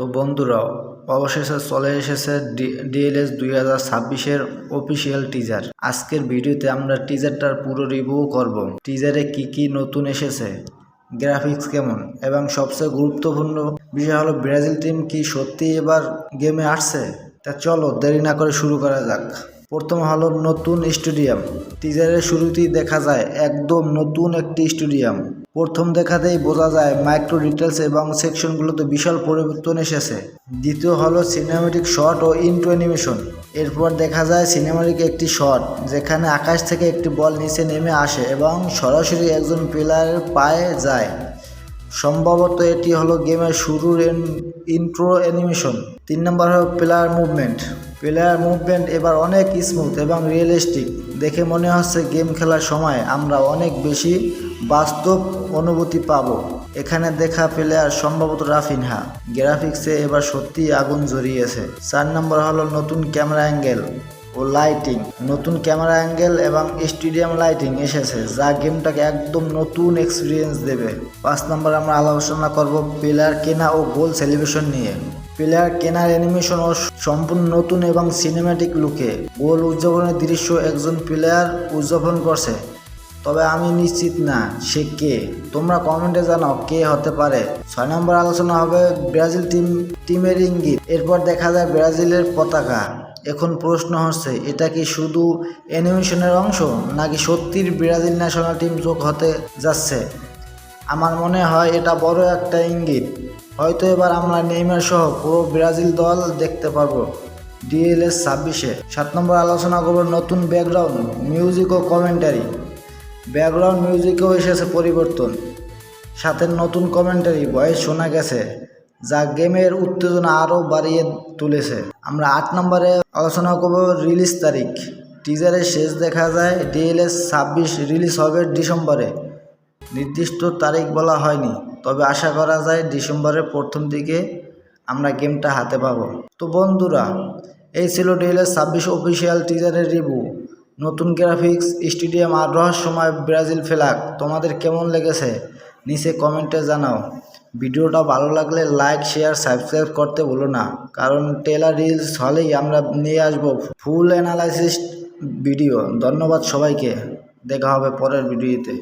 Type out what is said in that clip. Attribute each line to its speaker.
Speaker 1: তো বন্ধুরা, অবশেষে চলে এসেছে ডিএলএস দুই হাজার ছাব্বিশের অফিসিয়াল টিজার আজকের ভিডিওতে আমরা টিজারটার পুরো রিভিউ করব। টিজারে কি কি নতুন এসেছে? গ্রাফিক্স কেমন? এবং সবচেয়ে গুরুত্বপূর্ণ বিষয় হলো ব্রাজিল টিম কি সত্যি এবার গেমে আসছে? তা চলো দেরি না করে শুরু করা যাক। প্রথম হলো নতুন স্টেডিয়াম। টিজারের শুরুতেই দেখা যায় একদম নতুন একটি স্টেডিয়াম। প্রথম দেখাতেই বোঝা যায় মাইক্রো ডিটেলস এবং সেকশনগুলোতে বিশাল পরিবর্তন এসেছে। দ্বিতীয় হলো সিনেমেটিক শট ও ইন্টু অ্যানিমেশন এরপর দেখা যায় সিনেমাটিক একটি শট যেখানে আকাশ থেকে একটি বল নিচে নেমে আসে এবং সরাসরি একজন প্লেয়ারের পায়ে যায়। সম্ভবত এটি হলো গেমের শুরুর ইন্ট্রো অ্যানিমেশন। তিন নম্বর হলো প্লেয়ার মুভমেন্ট। প্লেয়ার মুভমেন্ট এবার অনেক স্মুথ এবং রিয়েলিস্টিক। দেখে মনে হচ্ছে গেম খেলার সময় আমরা অনেক বেশি বাস্তব অনুভূতি পাব। এখানে দেখা প্লেয়ার সম্ভবত রাফিনহা গ্রাফিক্সে এবার সত্যি আগুন জড়িয়েছে চার নম্বর হলো নতুন ক্যামেরা অ্যাঙ্গেল। ও লাইটিং নতুন ক্যামেরা অ্যাঙ্গেল এবং স্টেডিয়াম লাইটিং এসেছে, যা গেমটাকে একদম নতুন এক্সপিরিয়েন্স দেবে। পাঁচ নম্বর আমরা আলোচনা করব প্লেয়ার কেনা ও গোল সেলিব্রেশন নিয়ে। প্লেয়ার কেনার অ্যানিমেশন ও সম্পূর্ণ নতুন এবং সিনেম্যাটিক লুকে গোল উদযাপনের দৃশ্য একজন প্লেয়ার উদযাপন করছে। তবে আমি নিশ্চিত না সে কে। তোমরা কমেন্টে জানাও কে হতে পারে। ছয় নম্বর আলোচনা হবে ব্রাজিল টিম টিমের ইঙ্গিত। এরপর দেখা যায় ব্রাজিলের পতাকা। এখন প্রশ্ন হচ্ছে, এটা কি শুধু অ্যানিমেশনের অংশ নাকি সত্যির ব্রাজিল ন্যাশনাল টিম যোগ হতে যাচ্ছে? আমার মনে হয় এটা বড় একটা ইঙ্গিত। হয়তো এবার আমরা নেইমার সহ পুরো ব্রাজিল দল দেখতে পারব। ডিএলএস ছাব্বিশে। সাত নম্বর আলোচনা করব নতুন ব্যাকগ্রাউন্ড মিউজিক ও কমেন্টারি। ব্যাকগ্রাউন্ড মিউজিকেও এসেছে পরিবর্তন। সাথে নতুন কমেন্টারি ভয়েস শোনা গেছে। যা গেমের উত্তেজনা আরও বাড়িয়ে তুলেছে। আমরা আট নম্বরে আলোচনা করব রিলিজ তারিখ। টিজারের শেষ দেখা যায় ডিএলএস ছাব্বিশ রিলিজ হবে ডিসেম্বরে। নির্দিষ্ট তারিখ বলা হয়নি, তবে আশা করা যায় ডিসেম্বরের প্রথম দিকে আমরা গেমটা হাতে পাবো। তো বন্ধুরা, এই ছিল ডিএলএস ছাব্বিশ অফিসিয়াল টিজারের রিভিউ। নতুন গ্রাফিক্স স্টেডিয়াম আর রহস্যময় ব্রাজিল ফেলাক, তোমাদের কেমন লেগেছে? নিচে কমেন্টে জানাও। ভিডিওটা ভালো লাগলে লাইক শেয়ার সাবস্ক্রাইব করতে ভুলো না। কারণ টেলার রিলস হলেই আমরা নিয়ে আসব ফুল অ্যানালাইসিস ভিডিও ধন্যবাদ সবাইকে। দেখা হবে পরের ভিডিওতে